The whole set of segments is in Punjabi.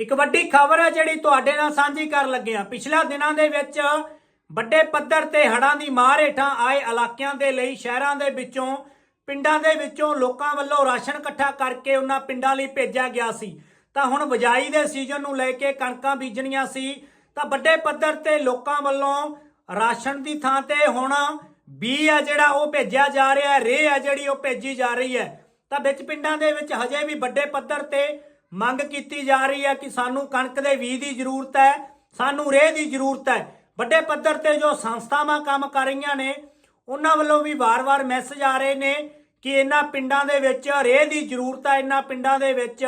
ਇੱਕ ਵੱਡੀ ਖਬਰ ਹੈ ਜਿਹੜੀ ਤੁਹਾਡੇ ਨਾਲ ਸਾਂਝੀ ਕਰਨ ਲੱਗੇ ਹਾਂ। ਪਿਛਲੇ ਦਿਨਾਂ ਦੇ ਵਿੱਚ ਵੱਡੇ ਪੱਧਰ ਤੇ ਹੜ੍ਹਾਂ ਦੀ ਮਾਰ ਹੇਠਾਂ ਆਏ ਇਲਾਕਿਆਂ ਦੇ ਲਈ, ਸ਼ਹਿਰਾਂ ਦੇ ਵਿੱਚੋਂ, ਪਿੰਡਾਂ ਦੇ ਵਿੱਚੋਂ ਲੋਕਾਂ ਵੱਲੋਂ ਰਾਸ਼ਨ ਇਕੱਠਾ ਕਰਕੇ ਉਹਨਾਂ ਪਿੰਡਾਂ ਲਈ ਭੇਜਿਆ ਗਿਆ ਸੀ। ਤਾਂ ਹੁਣ ਬਿਜਾਈ ਦੇ ਸੀਜ਼ਨ ਨੂੰ ਲੈ ਕੇ ਕਣਕਾਂ ਬੀਜਣੀਆਂ ਸੀ। ਤਾਂ ਵੱਡੇ ਪੱਧਰ ਤੇ ਲੋਕਾਂ ਵੱਲੋਂ ਰਾਸ਼ਨ ਦੀ ਥਾਂ ਤੇ ਹੁਣ ਬੀ ਹੈ ਜਿਹੜਾ ਉਹ ਭੇਜਿਆ ਜਾ ਰਿਹਾ ਹੈ ਰੇ ਹੈ ਜਿਹੜੀ ਉਹ ਭੇਜੀ ਜਾ ਰਹੀ ਹੈ। ਤਾਂ ਵਿੱਚ ਪਿੰਡਾਂ ਦੇ ਵਿੱਚ ਹਜੇ ਵੀ ਵੱਡੇ ਪੱਧਰ ਤੇ ਮੰਗ ਕੀਤੀ ਜਾ ਰਹੀ ਹੈ ਕਿ ਸਾਨੂੰ ਕਣਕ ਦੇ ਬੀਜ ਦੀ ਜ਼ਰੂਰਤ ਹੈ, ਸਾਨੂੰ ਰੇਹ ਦੀ ਜ਼ਰੂਰਤ ਹੈ। ਵੱਡੇ ਪੱਧਰ ਤੇ ਜੋ ਸੰਸਥਾਵਾਂ ਕੰਮ ਕਰ ਰਹੀਆਂ ਨੇ, ਉਹਨਾਂ ਵੱਲੋਂ ਵੀ ਵਾਰ-ਵਾਰ ਮੈਸੇਜ ਆ ਰਹੇ ਨੇ ਕਿ ਇਹਨਾਂ ਪਿੰਡਾਂ ਦੇ ਵਿੱਚ ਰੇਹ ਦੀ ਜ਼ਰੂਰਤ ਹੈ, ਇਹਨਾਂ ਪਿੰਡਾਂ ਦੇ ਵਿੱਚ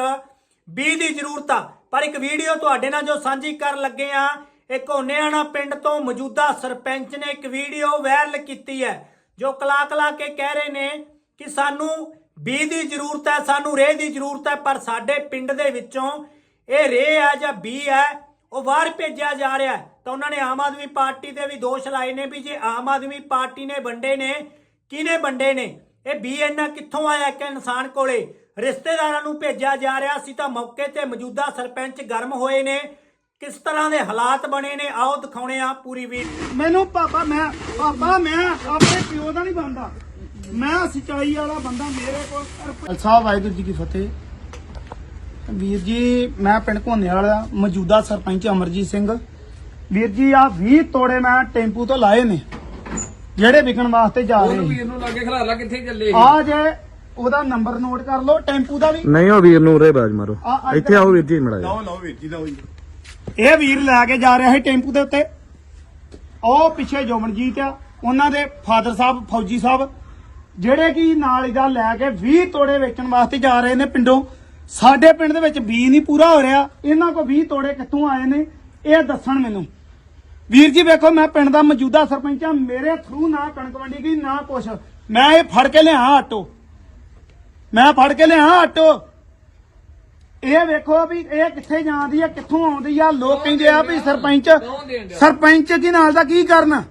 ਬੀਜ ਦੀ ਜ਼ਰੂਰਤ ਆ। ਪਰ ਇੱਕ ਵੀਡੀਓ ਤੁਹਾਡੇ ਨਾਲ ਜੋ ਸਾਂਝੀ ਕਰਨ ਲੱਗੇ ਆ, ਇੱਕ ਹੋਨੇਆਣਾ ਪਿੰਡ ਤੋਂ ਮੌਜੂਦਾ ਸਰਪੰਚ ਨੇ ਇੱਕ ਵੀਡੀਓ ਵਾਇਰਲ ਕੀਤੀ ਹੈ, ਜੋ ਕਲਾ ਕਲਾ ਕੇ ਕਹਿ ਰਹੇ ਨੇ ਕਿ ਸਾਨੂੰ ਬੀ ਦੀ ਜ਼ਰੂਰਤ ਹੈ, ਸਾਨੂੰ ਰੇਹ ਦੀ ਜ਼ਰੂਰਤ ਹੈ, ਪਰ ਸਾਡੇ ਪਿੰਡ ਦੇ ਵਿੱਚੋਂ ਇਹ ਰੇਹ ਹੈ ਜਾਂ ਬੀ ਹੈ, ਉਹ ਬਾਹਰ ਭੇਜਿਆ ਜਾ ਰਿਹਾ ਤਾਂ ਉਹਨਾਂ ਨੇ ਆਮ ਆਦਮੀ ਪਾਰਟੀ ਤੇ ਵੀ ਦੋਸ਼ ਲਾਏ ਨੇ ਵੀ ਜੇ ਆਮ ਆਦਮੀ ਪਾਰਟੀ ਨੇ ਵੰਡੇ ਨੇ, ਕਿਹਨੇ ਵੰਡੇ ਨੇ? ਇਹ ਬੀ ਇਹਨਾਂ ਕਿੱਥੋਂ ਆਇਆ ਇੱਕ ਇਨਸਾਨ ਕੋਲੇ? ਰਿਸ਼ਤੇਦਾਰਾਂ ਨੂੰ ਭੇਜਿਆ ਜਾ ਰਿਹਾ ਸੀ ਤਾਂ ਮੌਕੇ ਤੇ ਮੌਜੂਦਾ ਸਰਪੰਚ ਗਰਮ ਹੋਏ ਨੇ। ਕਿਸ ਤਰ੍ਹਾਂ ਦੇ ਹਾਲਾਤ ਬਣੇ ਨੇ? ਆਓ ਦਿਖਾਉਣੇ ਆ ਪੂਰੀ ਵੀਡੀਓ। ਮੈਨੂੰ ਪਾਪਾ, ਮੈਂ ਪਾਪਾ, ਮੈਂ ਆਪਣੇ ਪਿਓ ਦਾ ਨਹੀਂ ਬੰਦਾ ਮੈਂ ਸਚਾਈ ਵਾਲਾ ਬੰਦਾ ਮੇਰੇ ਕੋਲ ਖਾਲਸਾ ਵਾਹਿਗੁਰੂ ਜੀ ਕੀ ਫਤਿਹ। ਵੀਰ ਜੀ ਮੈਂ ਪਿੰਡ ਘੋਨੇ ਵਾਲਾ ਮੌਜੂਦਾ ਸਰਪੰਚ ਅਮਰਜੀਤ ਸਿੰਘ। ਵੀਰ ਜੀ ਆ 20 ਤੋੜੇ ਮੈਂ ਟੈਂਪੂ ਤੋਂ ਲਾਏ ਨੇ ਜਿਹੜੇ ਵਿਕਣ ਵਾਸਤੇ ਜਾ ਰਹੇ ਉਹਨੂੰ ਨੇ। ਵੀਰ ਨੂੰ ਲਾਗੇ ਖਲਾਰਾ ਕਿੱਥੇ ਚੱਲੇ ਆ ਜੇ ਉਹਦਾ ਨੰਬਰ ਨੋਟ ਕਰ ਲਓ ਟੈਂਪੂ ਦਾ ਵੀ। ਨਹੀਂ ਉਹ ਵੀਰ ਨੂੰ ਉਰੇ ਬਾਜ ਮਾਰੋ। ਆ- ਆ ਇੱਥੇ ਆਓ ਵੀਰ ਜੀ ਮੜਾ ਲਓ ਲਓ ਵੀਰ ਜੀ ਲਓ ਜੀ। ਇਹ ਵੀਰ ਲੈ ਕੇ ਜਾ ਰਿਹਾ ਸੀ ਟੈਂਪੂ ਦੇ ਉੱਤੇ। ਉਹ ਪਿੱਛੇ ਜੋਮਨਜੀਤ ਆ ਉਹਨਾਂ ਦੇ ਫਾਦਰ ਸਾਹਿਬ ਫੌਜੀ ਸਾਹਿਬ। ਜਿਹੜੇ ਕਿ ਨਾਲ ਇਹਦਾ ਲੈ ਕੇ 20 ਤੋੜੇ ਵੇਚਣ ਵਾਸਤੇ ਜਾ ਰਹੇ ਨੇ ਪਿੰਡੋਂ ਸਾਡੇ ਪਿੰਡ ਦੇ ਵਿੱਚ ਬੀ ਨਹੀਂ ਪੂਰਾ ਹੋ ਰਿਹਾ। ਇਹਨਾਂ ਕੋ 20 ਤੋੜੇ ਕਿੱਥੋਂ ਆਏ ਨੇ? ਇਹ ਦੱਸਣ ਮੈਨੂੰ। ਵੀਰ ਜੀ ਵੇਖੋ ਮੈਂ ਪਿੰਡ ਦਾ ਮੌਜੂਦਾ ਸਰਪੰਚ ਆ ਮੇਰੇ ਥਰੂ ਨਾ ਕਣਕ ਵੰਡੀ ਗਈ ਨਾ ਕੁਛ। ਮੈਂ ਇਹ ਫੜ ਕੇ ਲਿਆ ਆਟੋ। ਮੈਂ ਫੜ ਕੇ ਲਿਆ ਆਟੋ। ਇਹ ਵੇਖੋ ਵੀ ਇਹ ਕਿੱਥੇ ਜਾਂਦੀ ਆ ਕਿੱਥੋਂ ਆਉਂਦੀ ਆ। ਲੋਕ ਕਹਿੰਦੇ ਆ ਵੀ ਸਰਪੰਚ ਸਰਪੰਚ ਦੀ ਨਾਲ ਦਾ ਕੀ ਕਰਨ?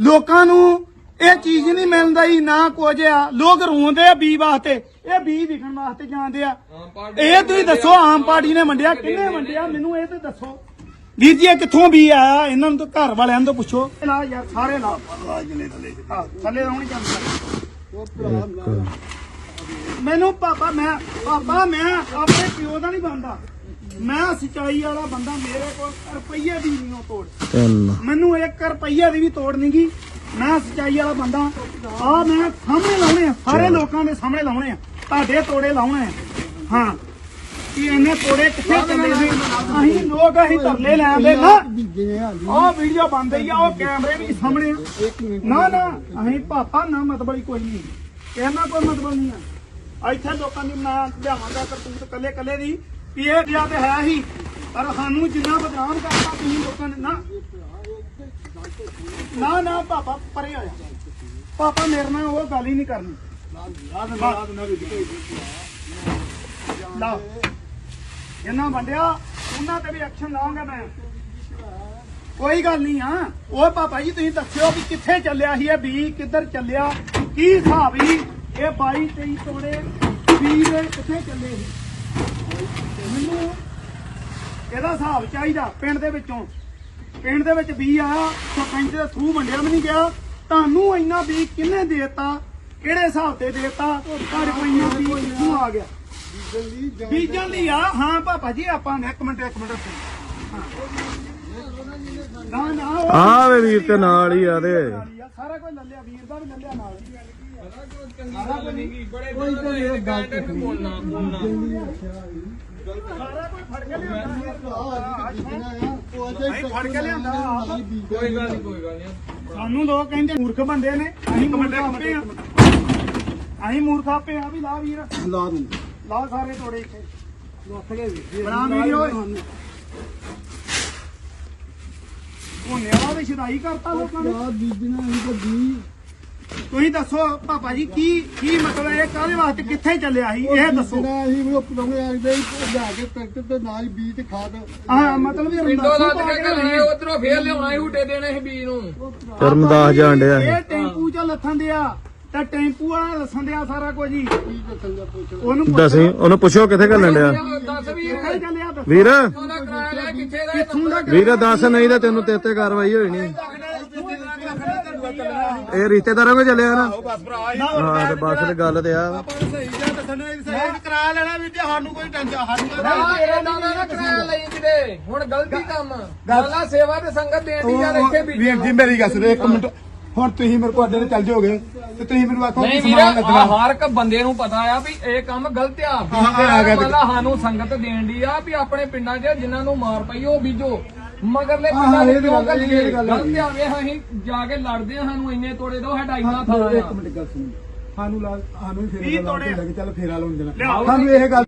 ਲੋਕਾਂ ਨੂੰ ਇਹ ਚੀਜ਼ ਨਹੀਂ ਮਿਲਦਾ ਹੀ ਨਾ ਕੁਝ ਆ। ਲੋਕ ਰੋਂਦੇ ਆ ਬੀ ਵਾਸਤੇ। ਇਹ ਬੀ ਵਿਕਣ ਵਾਸਤੇ ਜਾਂਦੇ ਆ। ਇਹ ਤੁਸੀਂ ਦੱਸੋ ਆਮ ਪਾਰਟੀ ਨੇ ਵੰਡਿਆ ਕਿੰਨੇ ਵੰਡਿਆ ਮੈਨੂੰ ਇਹ ਤੇ ਦੱਸੋ। ਵੀਰ ਜੀ ਇਹ ਕਿੱਥੋਂ ਵੀ ਆਇਆ? ਇਹਨਾਂ ਨੂੰ ਤਾਂ ਘਰ ਵਾਲਿਆਂ ਤੋਂ ਪੁੱਛੋ। ਲਾ ਯਾਰ ਸਾਰੇ ਲਾ। ਥੱਲੇ ਲਾਉਣੀ ਚਾਹੀਦੀ ਮੈਨੂੰ ਪਾਪਾ ਮੈਂ ਪਾਪਾ ਮੈਂ ਆਪਣੇ ਪਿਓ ਦਾ ਨਹੀਂ ਬੰਦਾ। ਮੈਂ ਸਚਾਈ ਵਾਲਾ ਬੰਦਾ ਮੇਰੇ ਕੋਲ ਰੁਪਈਏ ਦੀ ਨਹੀਂ ਤੋੜ। ਤਿੰਨ। ਮੈਨੂੰ 1 ਰੁਪਈਆ ਦੀ ਵੀ ਤੋੜ ਨਹੀਂ ਗਈ ਮੈਂ ਸਚਾਈ ਵਾਲਾ ਬੰਦਾ। ਆ ਮੈਂ ਸਾਹਮਣੇ ਲਾਉਣੇ ਆ ਸਾਰੇ ਲੋਕਾਂ ਦੇ ਸਾਹਮਣੇ ਲਾਉਣੇ ਆ। ਤੁਹਾਡੇ ਤੋੜੇ ਲਾਉਣੇ ਆ। ਹਾਂ। ਕਿ ਇਹਨੇ ਤੋੜੇ ਕਿੱਥੇ ਚੱਲੇ ਨੇ? ਅਸੀਂ ਲੋਕ ਅਸੀਂ ਤਰਲੇ ਲੈਂਦੇ ਨਾ। ਉਹ ਵੀਡੀਓ ਬੰਦ ਹੀ ਆ ਉਹ ਕੈਮਰੇ ਵੀ ਸਾਹਮਣੇ ਆ। ਨਾ ਨਾ ਅਸੀਂ ਪਾਪਾ ਨਾ ਮਤਲਬ ਹੀ ਕੋਈ ਨਹੀਂ। ਕਹਿਣਾ ਕੋਈ ਮਤਲਬ ਨਹੀਂ ਆ। ਇੱਥੇ ਲੋਕਾਂ ਦੀ ਮੈਂ ਲਿਆਵਾਂਗਾ ਕਰਤੂਤ ਕੱਲੇ ਕੱਲੇ ਦੀ। ਵੀ ਇਹ ਗਿਆ ਤੇ ਹੈ ਹੀ। ਪਰ ਸਾਨੂੰ ਜਿੰਨਾ ਬਦਨਾਮ ਕਰਤਾ ਤੁਸੀਂ ਲੋਕਾਂ ਨੇ ਨਾ। ਨਾ ਨਾ, ਪਾਪਾ ਪਰੇ ਹੋਇਆ ਪਾਪਾ ਮੇਰੇ ਨਾਲ ਉਹ ਗੱਲ ਹੀ ਨਹੀਂ ਕਰਨੀ। ਲਾ। ਇਹਨਾਂ ਵੰਡਿਆ, ਉਹਨਾਂ ਤੇ ਵੀ ਐਕਸ਼ਨ ਲਾਉਂਗਾ ਮੈਂ। ਕੋਈ ਗੱਲ ਨਹੀਂ ਆ। ਉਹ ਪਾਪਾ ਜੀ, ਤੁਸੀਂ ਦੱਸਿਓ ਵੀ ਕਿੱਥੇ ਚੱਲਿਆ ਸੀ ਇਹ ਬੀ ਕਿੱਧਰ ਚੱਲਿਆ, ਕੀ ਹਿਸਾਬ ਸੀ? ਇਹ 22 23 ਤੋੜੇ ਬੀ ਦੇ ਕਿੱਥੇ ਚੱਲੇ ਸੀ? ਮੈਨੂੰ ਇਹਦਾ ਹਿਸਾਬ ਚਾਹੀਦਾ ਪਿੰਡ ਦੇ ਵਿੱਚੋਂ। ਪਿੰਡ ਦੇ ਵਿੱਚ ਬੀ ਆਇਆ ਸਰਪੰਚ ਦੇ ਥਰੂ ਵੰਡਿਆ ਵੀ ਨਹੀਂ ਗਿਆ। ਤੁਹਾਨੂੰ ਇੰਨਾ ਬੀ ਕਿੰਨੇ ਦੇਤਾ? ਕਿਹੜੇ ਹਿਸਾਬ ਤੇ ਦੇਤਾ? ਤੁਹਾਡੇ ਕੋਲ ਇੰਨਾ ਬੀ ਕਿੱਥੋਂ ਆ ਗਿਆ? ਬੀਜਣ ਲਈ ਆ। ਹਾਂ ਪਾਪਾ ਜੀ ਆਪਾਂ ਨੇ ਇੱਕ ਮਿੰਟ ਇੱਕ ਮਿੰਟ ਹਾਂ। ਨਾ ਨਾ ਉਹ- ਆ ਵੇ ਵੀਰ ਤੇ ਨਾਲ ਹੀ ਆ ਤੇ। ਸਾਰਾ ਕੁਝ ਲੱਲਿਆ ਵੀਰ ਦਾ ਵੀ ਲੱਲਿਆ ਨਾਲ ਕੋਈ ਤੇ ਗੱਲ ਤੇ ਬੋਲਣਾ ਬੋਲਣਾ। ਸਾਰਾ ਕੁਝ ਫੜ ਕੇ ਲਿਆਂਦਾ। ਅਸੀਂ ਫੜ ਕੇ ਲਿਆਂਦਾ ਆਪ। ਕੋਈ ਗੱਲ ਨਹੀਂ ਕੋਈ ਗੱਲ ਨਹੀਂ। ਸਾਨੂੰ ਲੋਕ ਕਹਿੰਦੇ ਮੂਰਖ ਬੰਦੇ ਨੇ ਅਸੀਂ ਮੂਰਖ ਆਪੇ ਆ। ਅਸੀਂ ਮੂਰਖ ਆਪੇ ਆ ਵੀ ਲਾ ਵੀਰ। ਲਾ ਦੂੰ ਲਾ ਸਾਰੇ ਤੋੜੇ ਇੱਥੇ। ਬਣਾ ਵੀਡੀਓ ਉਹਨੇ ਵਾਲਾ ਵੀ ਸ਼ਦਾਈ ਕਰਤਾ ਲੋਕਾਂ ਨੇ। ਤੁਸੀਂ ਦੱਸੋ ਪਾਪਾ ਜੀ ਕੀ ਕੀ ਮਤਲਬ ਹੈ ਕਾਹਦੇ ਵਾਸਤੇ ਕਿੱਥੇ ਚੱਲਿਆ ਸੀ? ਇਹ ਦੱਸੋ। ਹਾਂ ਮਤਲਬ ਵੀ ਪਿੰਡੋਂ ਰਮਦਾਸੋਂ ਲੱਦ ਪਾ ਕੇ ਕੇ ਘੱਲਣੇ ਲਿਆਏ। ਉਧਰੋਂ ਫੇਰ ਲਿਆਉਣਾ ਸੀ ਹੂਟੇ ਦੇਣੇ ਸੀ ਬੀਜ ਨੂੰ। ਧਰਮਦਾਸ ਜਾਣ ਡਿਆ ਇਹ ਇਹ ਟੈਂਪੂ ਚ ਲੱਥਣ ਦਿਆ ਤੇ ਟੈਂਪੂ ਵਾਲਾ ਦੱਸਣ ਦਿਆ ਸਾਰਾ ਕੁਝ ਜੀ ਉਹਨੂੰ ਪੁੱਛ। ਦੱਸੀ ਉਹਨੂੰ ਪੁੱਛੋ ਕਿੱਥੇ ਘੱਲਣ ਡਿਆ। ਦੱਸ ਵੀ ਕਿੱਥੇ ਚੱਲਿਆ ਦੱਸ। ਵੀਰ। ਉਹਦਾ ਕਿਰਾਇਆ ਲਿਆ ਕਿੱਥੇ ਦਾ ਇਹ ਕਿੱਥੋਂ ਦਾ ਵੀਰ ਦੱਸ ਨਹੀਂ ਤਾਂ ਤੈਨੂੰ ਤੇਰੇ ਤੇ ਕਾਰਵਾਈ ਹੋਈ ਨਹੀਂ ਇਹ ਰਿਸ਼ਤੇਦਾਰਾਂ ਕੋ ਚੱਲਿਆ ਨਾ। ਹਾਂ ਤੇ ਬਸ ਤੇ ਗੱਲ ਤੇ ਆ। ਮੈਂ ਕਰਾ ਲੈਣਾ ਵੀ ਤੇ ਸਾਨੂੰ ਕੋਈ ਟੈਨਸ਼ਨ ਸਾਨੂੰ ਨਾ ਇਹ ਨਾ ਕਿਰਾਇਆ ਲਈ ਕਿਤੇ। ਹੁਣ ਗਲਤੀ ਕੰਮ। ਗੱਲਾਂ ਸੇਵਾ ਤੇ ਸੰਗਤ ਦੇਣ ਦੀ ਯਾਰ ਇੱਥੇ ਵੀ ਵੀਰ ਜੀ ਮੇਰੀ ਗੱਲ ਸੁਣੋ ਇੱਕ ਮਿੰਟ। ਹੁਣ ਤੁਸੀਂ ਮੇਰੇ ਕੋਲ ਅੱਡੇ ਤੇ ਚੱਲ ਜਾਓਗੇ ਤੇ ਤੁਸੀਂ ਮੈਨੂੰ ਆਖੋ ਕਿ ਸਮਾਨ ਲੱਗਣਾ। ਹਰ ਇੱਕ ਬੰਦੇ ਨੂੰ ਪਤਾ ਆ ਵੀ ਇਹ ਕੰਮ ਗਲਤ ਆ। ਮਤਲਬ ਸਾਨੂੰ ਸੰਗਤ ਦੇਣ ਦੀ ਆ ਵੀ ਆਪਣੇ ਪਿੰਡਾਂ 'ਚ ਜਿਨ੍ਹਾਂ ਨੂੰ ਮਾਰ ਪਈ ਉਹ ਬੀਜੋ। ਮਗਰਲੇ ਹਾਂ, ਪਿੰਡਾਂ ਤਾਂ ਕਿਉਂ ਕੱਢੀਏ ਗਲਤ ਆ ਵੇ ਅਸੀਂ ਜਾ ਕੇ ਲੜਦੇ ਆ ਸਾਨੂੰ ਇੰਨੇ ਤੋੜੇ ਦੋ ਇੰਨਾ ਥਾਂ ਆ ਮਿੰਟ ਗੱਲ ਸੁਣੋ ਸਾਨੂੰ ਲਾ ਸਾਨੂੰ ਫੇਰਾ ਤੋੜੇ। ਲਾ ਕੇ ਚੱਲ ਫੇਰਾ ਲਾਉਣ ਦੇਣਾ। ਸਾਨੂੰ ਇਹ ਗੱਲ